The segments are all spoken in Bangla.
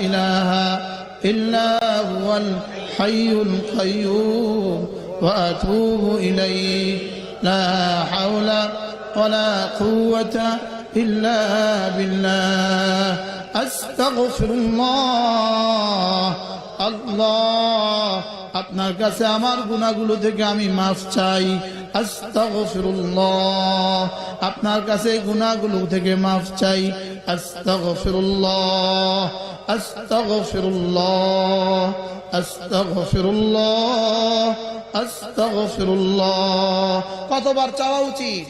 إله إلا هو الحي القيوم وأتوب إليه لا حول ولا قوة إلا بالله أستغفر الله আল্লাহ আপনার কাছে আমার গুণাগুলো থেকে আমি মাফ চাই আস্তাগফিরুল্লাহ আপনার কাছে গুণাগুলো থেকে মাফ চাই কতবার চাওয়া উচিত?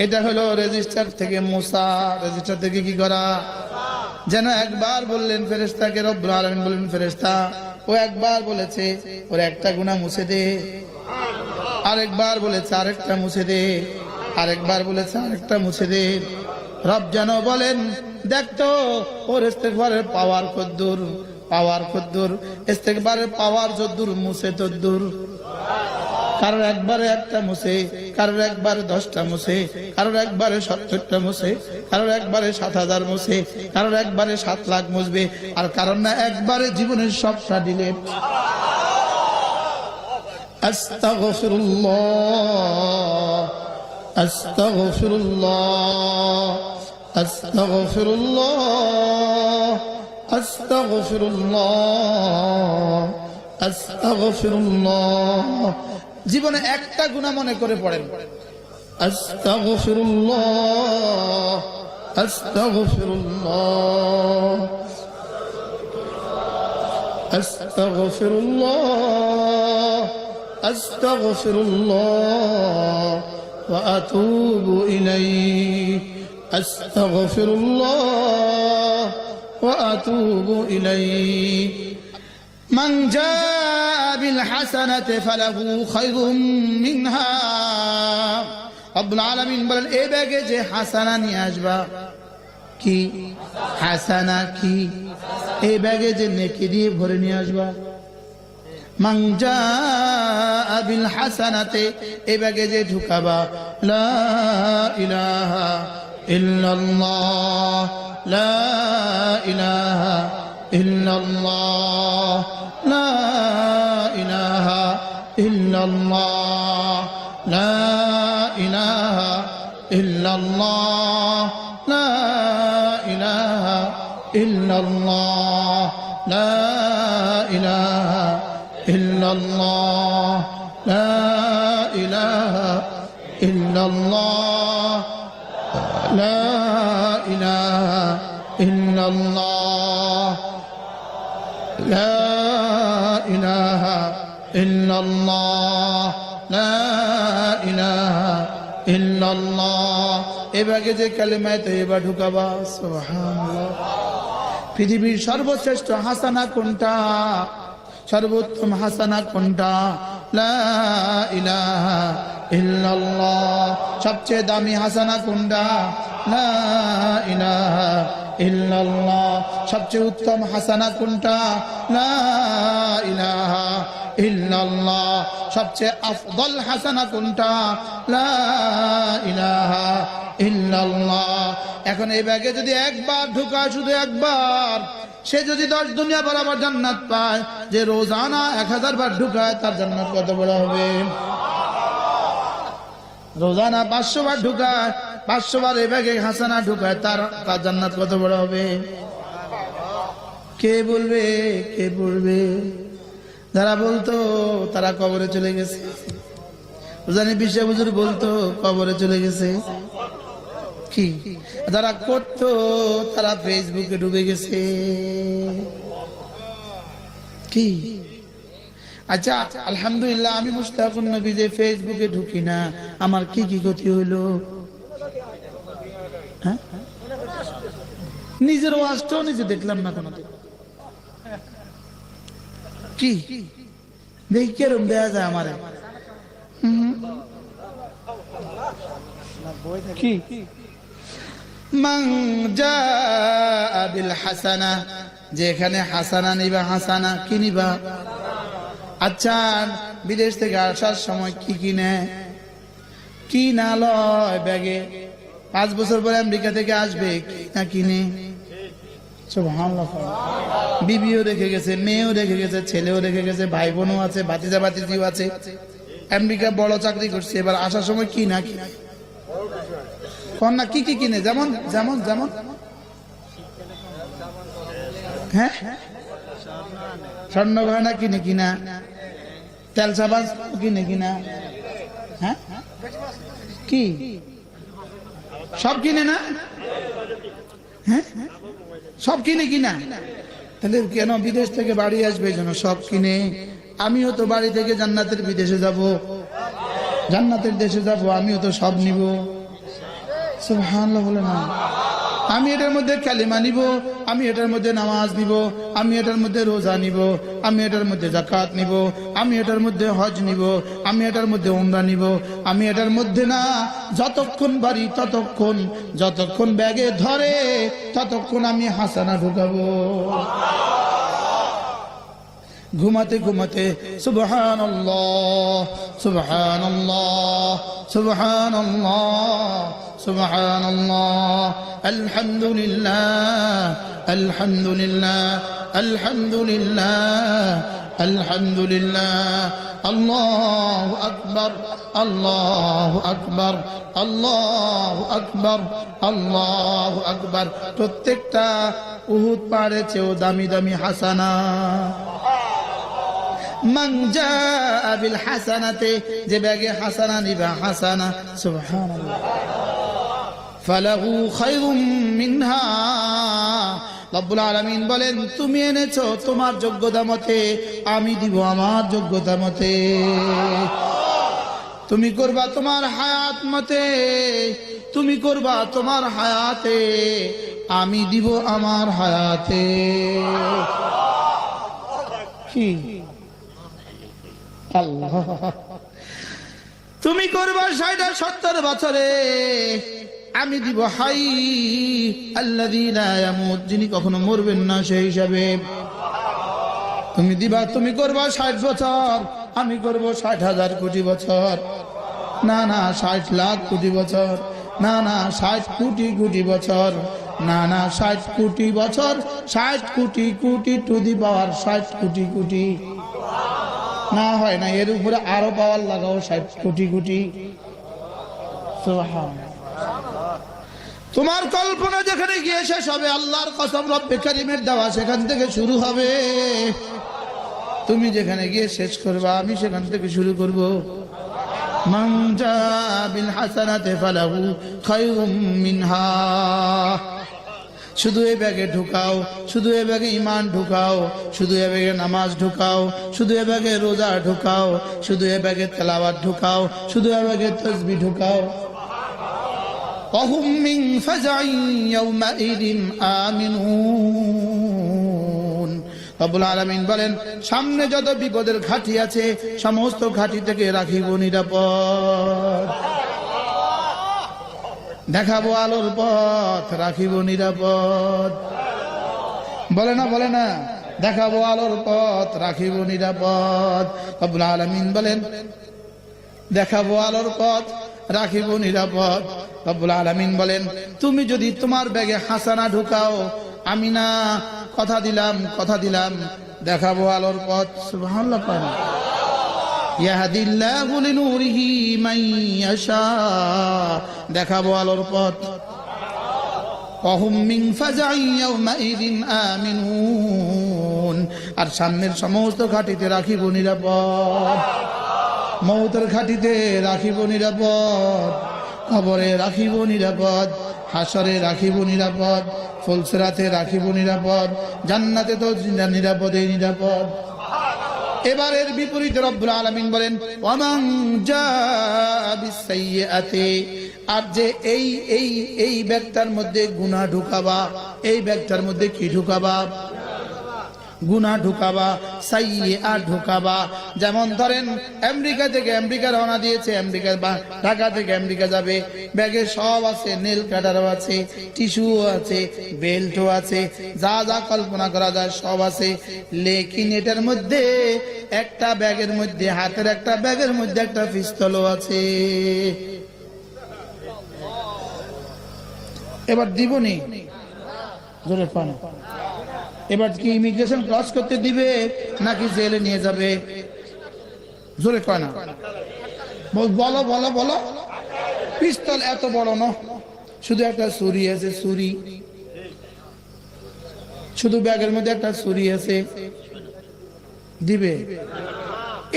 এটা হলো রেজিস্টার থেকে মোসা রেজিস্টার থেকে কি করা? যেন একবার বললেন ফেরেস্তাকে রব্বুল আলামিন বললেন ফেরেস্তা ও একবার বলেছে, ওর একটা গুণা মুছে দে। আরেকবার বলেছে, আরেকটা মুছে দে। আরেকবার বলেছে, আরেকটা মুছে দে। রব যেন বলেন দেখতো ওর ইস্তেকবারের পাওয়ার কদ্দুর পাওয়ার কদ্দুর ইস্তেকবারের পাওয়ার যদ্দুর মুছে তদ্দুর কারোর একবারে একটা মুছে, কারোর একবারে দশটা মুছে, কারোর একবারে সত্তরটা মুছে, কারোর একবারে সাত হাজার মুছে, কারোর একবারে সাত লাখ মুছবে, আর কারণ না একবারে জীবনের সবটা দিলে। আস্তাগফিরুল্লাহ। أستغفر الله أستغفر الله أستغفر الله أستغفر الله জীবনে একটা গুণা মনে করে পড়েন أستغفر الله أستغفر الله أستغفر الله أستغفر الله وأتوب إليه أستغفر الله وأتوب إليه من جاء بالحسنة فله خير منها রব্বুল আলামিন বলেন এই ব্যাগে যে হাসানা নিয়ে আসবা কি হাসানা কি এই ব্যাগে যে নেকি দিয়ে ভরে নিয়ে আসবা من جاء بالحسنة إبقى جدكبا لا إله إلا الله لا إله إلا الله لا إله إلا الله لا إله إلا الله لا إله إلا الله. إلا الله لا إله إلا الله لا إله إلا الله لا إله إلا الله لا إله إلا الله এবারে যে কালেমায় তো এবার ঢুকাবা সুবহানাল্লাহ পৃথিবীর সর্বশ্রেষ্ঠ হাসানা কোনটা সর্বোত্তম হাসানা কোনটা? সবচেয়ে দামি হাসানা কোনটা? সবচেয়ে উত্তম হাসানা কোনটা? সবচেয়ে আফদল হাসানা কোনটা? এখন এই ব্যাগে যদি একবার ঢুকা শুধু একবার সে যদি দশ দুনিয়া বরাবর জান্নাত পায়, যে রোজানা এক হাজার বার ঢুকায়, তার জান্নাত কত বড় হবে? রোজানা পাঁচশো বার ঢুকায়, পাঁচশো বার ব্যাগে হাসানা ঢুকায়, তার তার জান্নাত কত বড় হবে? কে বলবে কে বলবে? যারা বলতো, তারা কবরে চলে গেছে। জানি বিশ্ব হুজুর বলতো, কবরে চলে গেছে। কি? যারা করতো, তারা ফেসবুকে ডুবে গেছে। কি? আচ্ছা আলহামদুলিল্লাহ, আমি মুস্তাকুন নবী যে ফেসবুকে ঢুকি না। আমার কি কি ক্ষতি হইল? হ্যাঁ? নিজের ওয়াজটাও নিজে দেখলাম না কোনো? কি? দেখি কেরম দেয়া যায় আমার। কি? বিল হাসানা, যেখানে হাসানা নিবা, হাসানা কি নিবা? আচ্ছা বিদেশ থেকে আসার সময় কি কিনে? কি না লয় ব্যাগে? পাঁচ বছর পরে আমেরিকা থেকে আসবে না কিনে? বিবিও রেখে গেছে, মেয়েও রেখে গেছে, ছেলেও রেখে গেছে ভাই বোনও আছে ভাতিজা ভাতিজিও আছে। আমেরিকা বড় চাকরি করছে, এবার আসার সময় কি না কি কন্যা কি কি কিনে? যেমন যেমন যেমন। হ্যাঁ? স্বর্ণ গয়না কিনে, কিনা। তেল সাবাস কিনে, কিনা। হ্যাঁ? কি? সব কিনে না? হ্যাঁ? সব কিনে, কিনা। তাহলে কেন বিদেশ থেকে বাড়ি আসবে? যেন সব কিনে। আমিও তো বাড়ি থেকে জান্নাতের বিদেশে যাব। জান্নাতের দেশে যাব, আমিও তো সব নিব। আমি এটার মধ্যে কালিমা নিব, আমি এটার মধ্যে নামাজ নিব, আমি এটার মধ্যে রোজা নিব, আমি এটার মধ্যে জাকাত নিব, আমি এটার মধ্যে হজ নিব, আমি এটার মধ্যে উমরা নিব, আমি এটার মধ্যে না, যতক্ষণ বাড়ি ততক্ষণ, যতক্ষণ ব্যাগে ধরে, ততক্ষণ আমি হাসানা ঢুকাবো। ঘুমাতে ঘুমাতে সুবহান সুবহান সুবহান সুবহান আলহামদুলিল্লাহ আলহামদুলিল্লাহ আলহামদুলিল্লাহ আলহামদুলিল্লাহ। আল্লাহ আকবর আল্লাহ আকবর আল্লাহ আকবর আল্লাহ আকবর। প্রত্যেকটা উহুদ পাহাড়ের চেয়েও দামি দামি হাসানা। জাআ বিল হাসানাতে, যে ব্যাগে হাসানা নিবা, হাসানা, সুবহানাল্লাহ। ফালাহু খায়রুম মিনহা। রব্বুল আলামিন বলেন, তুমি এনেছো তোমার যোগ্যতা মতে, আমি দিব আমার যোগ্যতা মতে। তুমি করবা তোমার হায়াত মতে, তুমি করবা তোমার হায়াতে, আমি দিব আমার হায়াতে। কি? আল্লাহ। তুমি করবা ষাট সত্তর বছরে আমি দিব হাই আল্লাহ যিনি কখনো মরবেন না সেই হিসাবে। তুমি দিবা, তুমি করবা ষাট বছর, আমি করব ষাট হাজার কোটি বছর। না না, ষাট লাখ কোটি বছর, না না, ষাট কোটি কোটি বছর, না না, ষাট কোটি বছর, ষাট কোটি কোটি টু দি পাওয়ার ষাট কোটি কোটি। না, হয় না, এর উপরে আরও পাওয়ার লাগাও, ষাট কোটি কোটি। সুবহান। তোমার কল্পনা যেখানে গিয়ে শেষ হবে, আল্লাহর কসম রব্বে করিমের দেওয়া সেখান থেকে শুরু হবে। তুমি যেখানে গিয়ে শেষ করবা, আমি সেখান থেকে শুরু করব। খায়রুম মিনহা। শুধু এ ব্যাগে ঢুকাও, শুধু এ ব্যাগে ইমান ঢুকাও, শুধু এ ব্যাগে নামাজ ঢুকাও, শুধু এ ব্যাগে রোজা ঢুকাও, শুধু এ ব্যাগে তেলাওয়াত ঢুকাও, শুধু এ ব্যাগে তসবি ঢুকাও। وهم من فزع يومئذ آمنون রব্বুল আলামিন বলেন সামনে যত বিপদের ঘাটি আছে সমস্ত ঘাটি থেকে রাখিব নিরাপদ দেখাবো আলোর পথ রাখিব নিরাপদ বলে না বলে না দেখাবো আলোর পথ রাখিব নিরাপদ রব্বুল আলামিন বলেন দেখাবো আলোর পথ রাখিব নিরাপদ। রব্বুল আলমিন বলেন, তুমি যদি তোমার ব্যাগে হাসানা ঢুকাও, আমি না, কথা দিলাম কথা দিলাম, দেখাবো আলোর পথ। সুবাহ দেখাবো আলোর পথ। আর সামনের সমস্ত ঘাটিতে রাখিব নিরাপদ। মৌতের ঘাটিতে রাখিব নিরাপদ, কবরে রাখিব নিরাপদ, হাসরে রাখিব নিরাপদ, ফুলসরাতে রাখিব নিরাপদ, জান্নাতে তো নিরাপদে নিরাপদ। এবারের বিপরীতে রব্বুল আলামিন বলেন বিসাইয়্যাতি আর যে এই এই এই ব্যাগটার মধ্যে গুনাহ ঢুকাবা, এই ব্যাগটার মধ্যে কি ঢুকাবা? গুনা ঢুকাবা, সাইয়ে আর ঢুকাবা। যেমন ধরেন, আমেরিকা থেকে আমেরিকা রওনা দিয়েছে, আমেরিকা বা ঢাকা থেকে আমেরিকা যাবে। ব্যাগে সব আছে, নেল কাটারও আছে, টিস্যুও আছে, বেল্টও আছে, যা যা কল্পনা করা যায় সব আছে। লেকিন এটার মধ্যে, একটা ব্যাগের মধ্যে, হাতের একটা ব্যাগের মধ্যে একটা পিস্তলও আছে। এবার দিবনি জোরে পান। এবার কি ইমিগ্রেশন ক্রস করতে দিবে নাকি জেলে নিয়ে যাবে? জোরে কয় না। বলো বলো বলো। পিস্তল এত বড় না। শুধু একটা ছুরি আছে, ছুরি। শুধু ব্যাগের মধ্যে একটা ছুরি আছে। দিবে?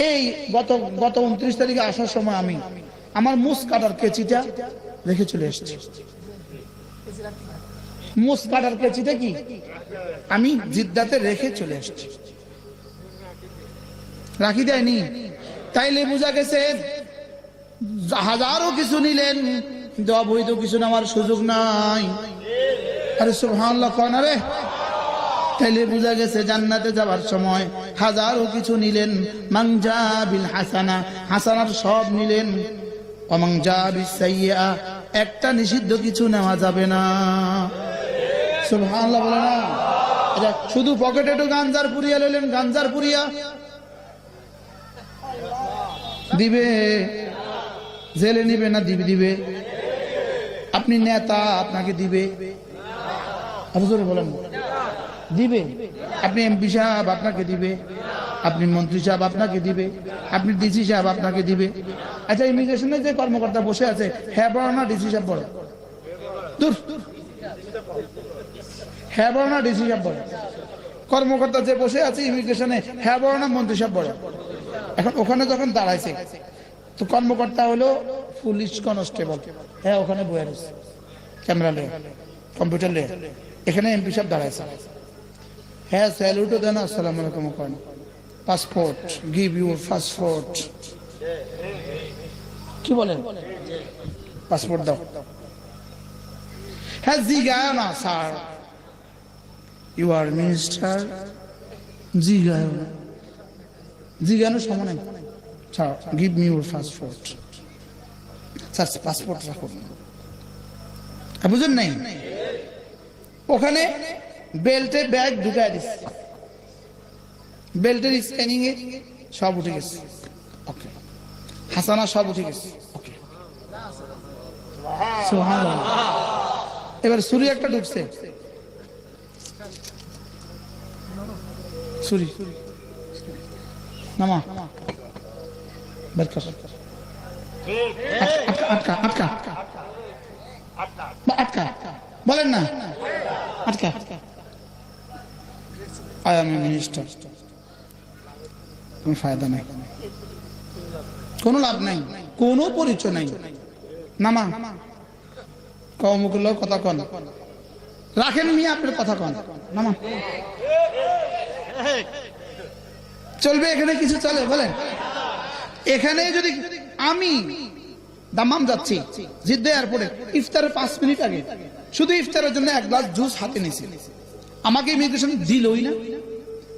এই গত গত উনত্রিশ তারিখে আসার সময় আমি আমার মুস কাটার কেচিটা রেখে চলে এসেছি। কি? আমি জিদ্দাতে রেখে চলে এসেছি রাখি দেয়নি। তাইলে বোঝা গেছে, হাজারো কিছু নিলেন, কিন্তু অবৈধ কিছু নেওয়ার সুযোগ নাই। আরে সুবহানাল্লাহ, কয় না রে? তাইলে বোঝা গেছে, জান্নাতে যাওয়ার সময় হাজারো কিছু নিলেন, মাংজা বিল হাসানা, হাসানার সব নিলেন। অমাংজা বিসাইয়া একটা নিষিদ্ধ কিছু নেওয়া যাবে না। আচ্ছা, শুধু পকেটে একটু গাঞ্জার পুরিয়া লইলেন গাঞ্জার পুরিয়া দিবে? জেলে নিবে না দিবে দিবে? আপনি নেতা আপনাকে দিবে। আবু বলেন। দিবে? আপনি এমপি সাহেব আপনাকে দিবে। আপনি মন্ত্রী সাহেব আপনাকে দিবে। আপনি ডিসি সাহেব আপনাকে দিবে। আচ্ছা ইমিগ্রেশনে যে কর্মকর্তা বসে আছে হ্যাঁ বড় না ডিসি সাহেব বড় দূর। হ্যাঁ ডিসি সাহেব বড় কর্মকর্তা যে বসে আছে ইমিগ্রেশনে হ্যাঁ না, মন্ত্রী সাহেব বড় এখন ওখানে যখন দাঁড়াইছে, তো কর্মকর্তা হলো পুলিশ কনস্টেবল। হ্যাঁ ওখানে বয়ে রয়েছে। ক্যামেরা লে, কম্পিউটার লে। এখানে এমপি সাহেব দাঁড়াইছে। হ্যাঁ স্যালুটও দেন, আসসালাম আলাইকুম করেন পাসপোর্ট, গিভ ইউর পাসপোর্ট। কি বলেন? পাসপোর্ট দাও। হ্যাঁ জিগায় না, স্যার। ইউ আর মিনিস্টার জিগায় না জিজ্ঞানো সময় নাই। ছাড়ো give me your passport sir passport রাখুন বুঝুন নাই? ওখানে বেল্টে ব্যাগ ঢুকাই দিচ্ছে বেল্টের স্ক্যানিং এ সব উঠে গেছে। ওকে হাসানা সব উঠে গেছে। ওকে। এবার সুরি একটা ঢুকছে। সুরি নামা। বের কর। আটকা আটকা আটকা। বলেন না। আটকা। আই এম মিনিস্টার কোনো ফায়দা নাই। কোনো লাভ নাই। কোনো পরিচয় নাই। নামা। কমুকুল কথা কন। রাখেন মিয়া, আপনার কথা কন। নামা। চলবে এখানে কিছু চলে, বলেন। এখানে যদি আমি দামাম যাচ্ছি, জিদ্দা এয়ারপোর্টে, ইফতারের পাঁচ মিনিট আগে, শুধু ইফতারের জন্য এক গ্লাস জুস হাতে নিয়েছি আমাকে ইমিগ্রেশন দিলই না।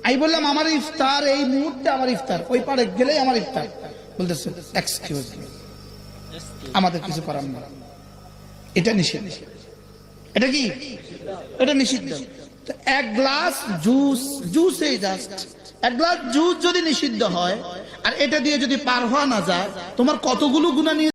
আমি বললাম, আমার ইফতার, এই মুহূর্তে আমার ইফতার, ওই পারে গেলেই আমার ইফতার। বলতেছে এক্সকিউজ আমাদের কিছু করার না এটা নিষেধ এটা কি? এটা নিষিদ্ধ। এক গ্লাস জুস জুসে জাস্ট এক গ্লাস জুস যদি নিষিদ্ধ হয়, আর এটা দিয়ে যদি পার হওয়া না যায়, তোমার কতগুলো গুণা নিয়ে